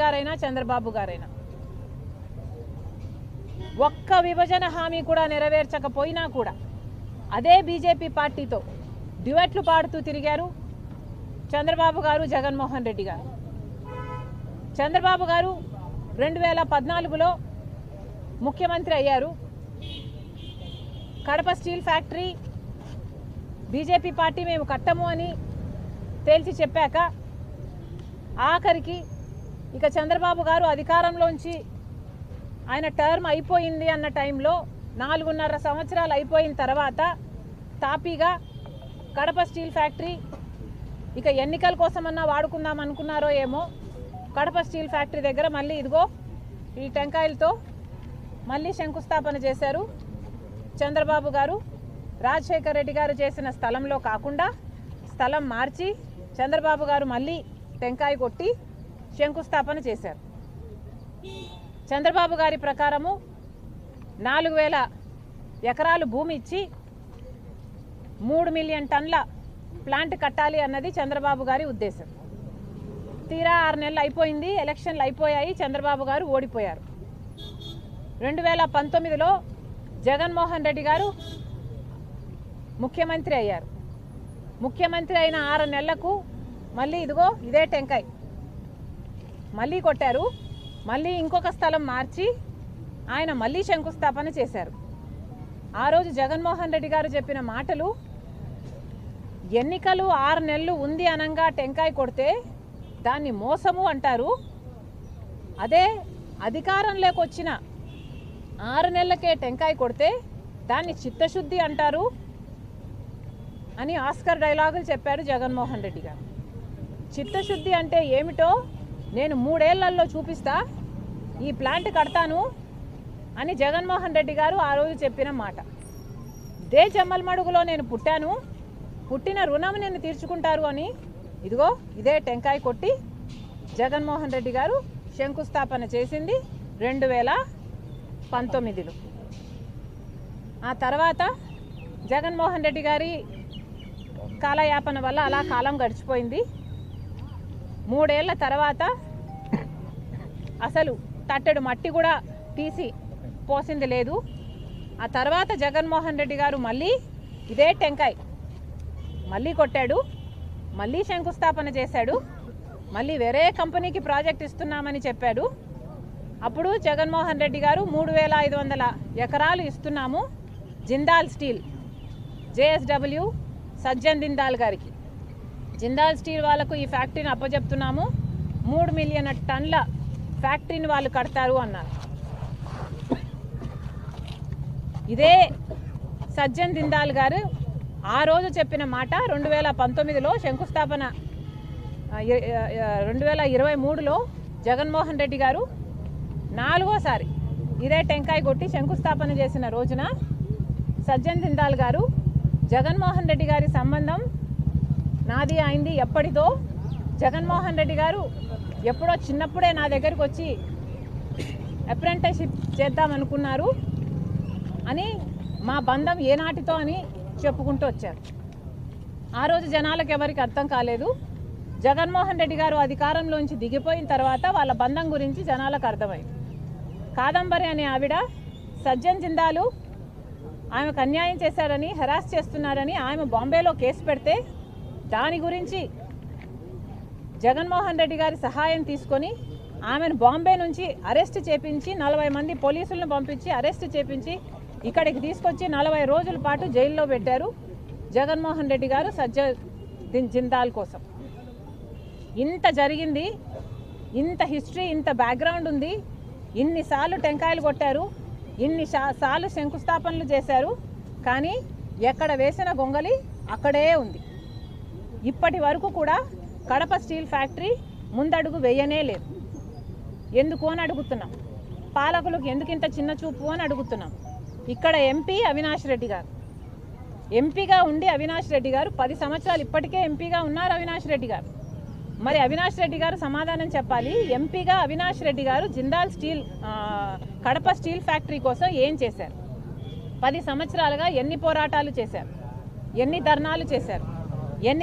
గారైనా చంద్రబాబు గారైనా. ఒక్క విభజన హామీ కూడా నెరవేర్చకపోయినా కూడా అదే బీజేపీ పార్టీతో డ్యూయట్లు పాడుతూ తిరిగారు చంద్రబాబు గారు జగన్మోహన్ రెడ్డి గారు. చంద్రబాబు గారు రెండు వేల పద్నాలుగులో ముఖ్యమంత్రి అయ్యారు. Kadapa steel factory BJP party మేము కట్టము అని తేల్చి చెప్పాక ఆఖరికి ఇక చంద్రబాబు గారు అధికారంలోంచి ఆయన టర్మ్ అయిపోయింది అన్న టైంలో నాలుగున్నర సంవత్సరాలు అయిపోయిన తర్వాత తాపీగా కడప స్టీల్ ఫ్యాక్టరీ ఇక ఎన్నికల కోసమన్నా వాడుకుందాం అనుకున్నారో ఏమో కడప స్టీల్ ఫ్యాక్టరీ దగ్గర మళ్ళీ ఇదిగో ఈ టెంకాయలతో మళ్ళీ శంకుస్థాపన చేశారు చంద్రబాబు గారు. రాజశేఖర్ రెడ్డి గారు చేసిన స్థలంలో కాకుండా స్థలం మార్చి చంద్రబాబు గారు మళ్ళీ టెంకాయ కొట్టి శంకుస్థాపన చేశారు. చంద్రబాబు గారి ప్రకారము నాలుగు వేల ఎకరాలు భూమి ఇచ్చి మూడు మిలియన్ టన్ల ప్లాంట్ కట్టాలి అన్నది చంద్రబాబు గారి ఉద్దేశం. తీరా ఆరు నెలలు అయిపోయింది ఎలక్షన్లు అయిపోయాయి చంద్రబాబు గారు ఓడిపోయారు. రెండు వేల పంతొమ్మిదిలో జగన్మోహన్ రెడ్డి గారు ముఖ్యమంత్రి అయ్యారు. ముఖ్యమంత్రి అయిన ఆరు నెలలకు మళ్ళీ ఇదిగో ఇదే టెంకాయ్. మళ్ళీ కొట్టారు. మళ్ళీ ఇంకొక స్థలం మార్చి ఆయన మళ్ళీ శంకుస్థాపన చేశారు. ఆ రోజు జగన్మోహన్ రెడ్డి గారు చెప్పిన మాటలు ఎన్నికలు ఆరు నెలలు ఉంది అనంగా టెంకాయ కొడితే దాన్ని మోసము అంటారు. అదే అధికారంలోకి వచ్చిన ఆరు నెలలకే టెంకాయ కొడితే దాన్ని చిత్తశుద్ధి అంటారు అని ఆస్కర్ డైలాగులు చెప్పారు జగన్మోహన్ రెడ్డి గారు. చిత్తశుద్ధి అంటే ఏమిటో నేను మూడేళ్ళలో చూపిస్తా ఈ ప్లాంట్ కడతాను అని జగన్మోహన్ రెడ్డి గారు ఆ రోజు చెప్పిన మాట. దే చెమ్మల్మడుగులో నేను పుట్టాను పుట్టిన రుణం నేను తీర్చుకుంటారు అని. ఇదిగో ఇదే టెంకాయ కొట్టి జగన్మోహన్ రెడ్డి గారు శంకుస్థాపన చేసింది రెండు వేల పంతొమ్మిదిలో. ఆ తర్వాత జగన్మోహన్ రెడ్డి గారి కాలయాపన వల్ల అలా కాలం గడిచిపోయింది. మూడేళ్ళ తర్వాత అసలు తట్టెడు మట్టి కూడా తీసి పోసింది లేదు. ఆ తర్వాత జగన్మోహన్ రెడ్డి గారు మళ్ళీ ఇదే టెంకాయ్. మళ్ళీ కొట్టాడు మళ్ళీ శంకుస్థాపన చేశాడు మళ్ళీ వేరే కంపెనీకి ప్రాజెక్ట్ ఇస్తున్నామని చెప్పాడు. అప్పుడు జగన్మోహన్ రెడ్డి గారు మూడు వేల ఐదు వందల ఎకరాలు ఇస్తున్నాము జిందాల్ స్టీల్ జేఎస్డబ్ల్యూ సజ్జన్ జిందాల్ గారికి. జిందాల్ స్టీల్ వాళ్ళకు ఈ ఫ్యాక్టరీని అప్పజెప్తున్నాము. మూడు మిలియన్ టన్ల ఫ్యాక్టరీని వాళ్ళు కడతారు అన్నారు. ఇదే సజ్జన్ దిందాల్ గారు ఆ రోజు చెప్పిన మాట రెండు వేల పంతొమ్మిదిలో శంకుస్థాపన రెండు వేల ఇరవై మూడులో జగన్మోహన్ రెడ్డి గారు నాలుగోసారి ఇదే టెంకాయ కొట్టి శంకుస్థాపన చేసిన రోజున సజ్జన్ దిందాల్ గారు జగన్మోహన్ రెడ్డి గారి సంబంధం నాది అయింది ఎప్పటిదో జగన్మోహన్ రెడ్డి గారు ఎప్పుడో చిన్నప్పుడే నా దగ్గరికి వచ్చి అప్రెంటిస్షిప్ చేద్దామనుకున్నారు అని మా బంధం ఏనాటితో అని చెప్పుకుంటూ వచ్చారు. ఆ రోజు జనాలకు ఎవరికి అర్థం కాలేదు. జగన్మోహన్ రెడ్డి గారు అధికారంలోంచి దిగిపోయిన తర్వాత వాళ్ళ బంధం గురించి జనాలకు అర్థమైంది. కాదంబరి అనే ఆవిడ సజ్జన్ జిందాలు ఆమెకు అన్యాయం చేశారని హెరాస్ చేస్తున్నారని ఆమె బాంబేలో కేసు పెడితే దాని గురించి జగన్మోహన్ రెడ్డి గారి సహాయం తీసుకొని ఆమెను బాంబే నుంచి అరెస్ట్ చేపించి నలభై మంది పోలీసులను పంపించి అరెస్ట్ చేపించి ఇక్కడికి తీసుకొచ్చి నలభై రోజుల పాటు జైల్లో పెట్టారు జగన్మోహన్ రెడ్డి గారు సజ్జ జిందాల్ కోసం. ఇంత జరిగింది ఇంత హిస్టరీ ఇంత బ్యాక్గ్రౌండ్ ఉంది ఇన్నిసార్లు టెంకాయలు కొట్టారు ఇన్ని సార్లు శంకుస్థాపనలు చేశారు కానీ ఎక్కడ వేసిన గొంగలి అక్కడే ఉంది. ఇప్పటి వరకు కూడా కడప స్టీల్ ఫ్యాక్టరీ ముందడుగు వేయనే లేదు. ఎందుకు అని అడుగుతున్నాం. పాలకులకు ఎందుకు ఇంత చిన్న చూపు అని అడుగుతున్నాం. ఇక్కడ ఎంపీ అవినాష్ రెడ్డి గారు. ఎంపీగా ఉండి అవినాష్ రెడ్డి గారు పది సంవత్సరాలు ఇప్పటికే ఎంపీగా ఉన్నారు అవినాష్ రెడ్డి గారు. మరి అవినాష్ రెడ్డి గారు సమాధానం చెప్పాలి. ఎంపీగా అవినాష్ రెడ్డి గారు Jindal steel Kadapa steel factory కోసం ఏం చేశారు? పది సంవత్సరాలుగా ఎన్ని పోరాటాలు చేశారు? ఎన్ని ధర్నాలు చేశారు? ఎన్ని